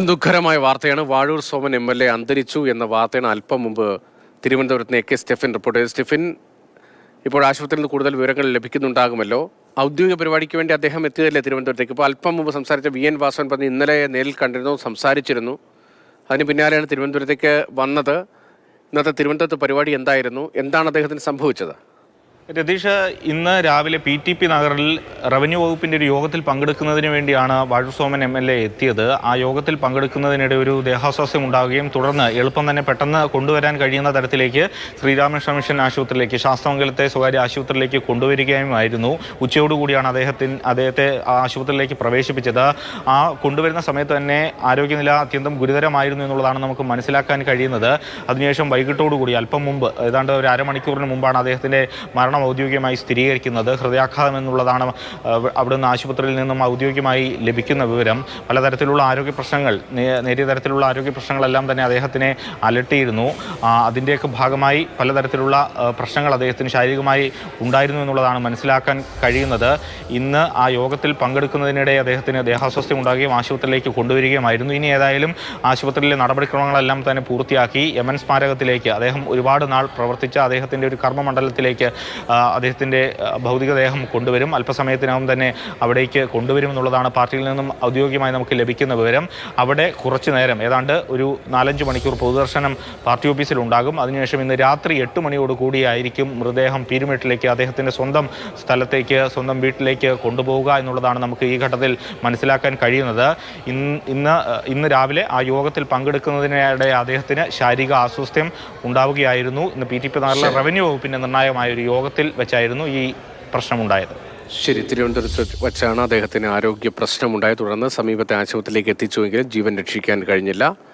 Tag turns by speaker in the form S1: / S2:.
S1: ദുഃഖകരമായ വാർത്തയാണ്. Vazhoor Soman M L A അന്തരിച്ചു എന്ന വാർത്തയാണ് അല്പം മുമ്പ് തിരുവനന്തപുരത്ത് എ കെ സ്റ്റെഫിൻ റിപ്പോർട്ട് ചെയ്തത്. സ്റ്റെഫിൻ ഇപ്പോൾ ആശുപത്രിയിൽ നിന്ന് കൂടുതൽ വിവരങ്ങൾ ലഭിക്കുന്നുണ്ടാകുമല്ലോ. ഔദ്യോഗിക പരിപാടിക്ക് വേണ്ടി അദ്ദേഹം എത്തിയതല്ലേ തിരുവനന്തപുരത്തേക്ക്? ഇപ്പോൾ അല്പം മുമ്പ് സംസാരിച്ച വി എൻ വാസവൻ പറഞ്ഞ് ഇന്നലെ നേരിൽ കണ്ടിരുന്നു സംസാരിച്ചിരുന്നു. അതിന് പിന്നാലെയാണ് തിരുവനന്തപുരത്തേക്ക് വന്നത്. ഇന്നത്തെ തിരുവനന്തപുരത്ത് പരിപാടി എന്തായിരുന്നു? എന്താണ് അദ്ദേഹത്തിന് സംഭവിച്ചത്?
S2: രതീഷ് ഇന്ന് രാവിലെ പി ടി പി നഗറിൽ റവന്യൂ വകുപ്പിന്റെ ഒരു യോഗത്തിൽ പങ്കെടുക്കുന്നതിന് വേണ്ടിയാണ് Vazhasoman Soman M L A എത്തിയത്. ആ യോഗത്തിൽ പങ്കെടുക്കുന്നതിനിടെ ഒരു ദേഹാസ്വാസ്ഥ്യം ഉണ്ടാവുകയും തുടർന്ന് എളുപ്പം തന്നെ പെട്ടെന്ന് കൊണ്ടുവരാൻ കഴിയുന്ന തരത്തിലേക്ക് ശ്രീരാമകൃഷ്ണ മിഷൻ ആശുപത്രിയിലേക്ക് ശാസ്ത്രമംഗലത്തെ സ്വകാര്യ ആശുപത്രിയിലേക്ക് കൊണ്ടുവരികയുമായിരുന്നു. ഉച്ചയോടുകൂടിയാണ് അദ്ദേഹത്തിന് അദ്ദേഹത്തെ ആശുപത്രിയിലേക്ക് പ്രവേശിപ്പിച്ചത്. ആ കൊണ്ടുവരുന്ന സമയത്ത് തന്നെ ആരോഗ്യനില അത്യന്തം ഗുരുതരമായിരുന്നു എന്നുള്ളതാണ് നമുക്ക് മനസ്സിലാക്കാൻ കഴിയുന്നത്. അതിനുശേഷം വൈകിട്ടോടുകൂടി അല്പം മുമ്പ് ഏതാണ്ട് ഒരു അരമണിക്കൂറിന് മുമ്പാണ് അദ്ദേഹത്തിന്റെ മരണം ഔദ്യോഗികമായി സ്ഥിരീകരിക്കുന്നത്. ഹൃദയാഘാതം എന്നുള്ളതാണ് അവിടുന്ന് ആശുപത്രിയിൽ നിന്നും ഔദ്യോഗികമായി ലഭിക്കുന്ന വിവരം. പലതരത്തിലുള്ള ആരോഗ്യ പ്രശ്നങ്ങൾ നേരിയ തരത്തിലുള്ള ആരോഗ്യ പ്രശ്നങ്ങളെല്ലാം തന്നെ അദ്ദേഹത്തിനെ അലട്ടിയിരുന്നു. അതിന്റെയൊക്കെ ഭാഗമായി പലതരത്തിലുള്ള പ്രശ്നങ്ങൾ അദ്ദേഹത്തിന് ശാരീരികമായി ഉണ്ടായിരുന്നു എന്നുള്ളതാണ് മനസ്സിലാക്കാൻ കഴിയുന്നത്. ഇന്ന് ആ യോഗത്തിൽ പങ്കെടുക്കുന്നതിനിടെ അദ്ദേഹത്തിന് ദേഹാസ്വാസ്ഥ്യം ഉണ്ടാകുകയും ആശുപത്രിയിലേക്ക് കൊണ്ടുവരികയുമായിരുന്നു. ഇനി ഏതായാലും ആശുപത്രിയിലെ നടപടിക്രമങ്ങളെല്ലാം തന്നെ പൂർത്തിയാക്കി യമൻ സ്മാരകത്തിലേക്ക് അദ്ദേഹം ഒരുപാട് നാൾ പ്രവർത്തിച്ച അദ്ദേഹത്തിന്റെ ഒരു കർമ്മമണ്ഡലത്തിലേക്ക് അദ്ദേഹത്തിന്റെ ഭൗതികദേഹം കൊണ്ടുവരും. അല്പസമയത്തിനകം തന്നെ അവിടേക്ക് കൊണ്ടുവരും എന്നുള്ളതാണ് പാർട്ടിയിൽ നിന്നും ഔദ്യോഗികമായി നമുക്ക് ലഭിക്കുന്ന വിവരം. അവിടെ കുറച്ച് നേരം ഏതാണ്ട് ഒരു നാലഞ്ച് മണിക്കൂർ പൊതുദർശനം പാർട്ടി ഓഫീസിൽ ഉണ്ടാകും. അതിനുശേഷം ഇന്ന് രാത്രി എട്ട് മണിയോട് കൂടിയായിരിക്കും മൃതദേഹം പീരുമേട്ടിലേക്ക് അദ്ദേഹത്തിന്റെ സ്വന്തം സ്ഥലത്തേക്ക് സ്വന്തം വീട്ടിലേക്ക് കൊണ്ടുപോവുക എന്നുള്ളതാണ് നമുക്ക് ഈ ഘട്ടത്തിൽ മനസ്സിലാക്കാൻ കഴിയുന്നത്. ഇന്ന് ഇന്ന് ഇന്ന് രാവിലെ ആ യോഗത്തിൽ പങ്കെടുക്കുന്നതിനിടെ അദ്ദേഹത്തിന് ശാരീരിക അസ്വസ്ഥ്യം ഉണ്ടാവുകയായിരുന്നു. ഇന്ന് പി ടി പി നഗറിലെ റവന്യൂ വകുപ്പിന്റെ നിർണായകമായ ഒരു യോഗത്തിൽ വെച്ചായിരുന്നു ഈ പ്രശ്നമുണ്ടായത്.
S1: ശരി തിരുവനന്തപുരത്ത് വെച്ചാണ് അദ്ദേഹത്തിന് ആരോഗ്യ പ്രശ്നമുണ്ടായത്. തുടർന്ന് സമീപത്തെ ആശുപത്രിയിലേക്ക് എത്തിച്ചുവെങ്കിലും ജീവൻ രക്ഷിക്കാൻ കഴിഞ്ഞില്ല.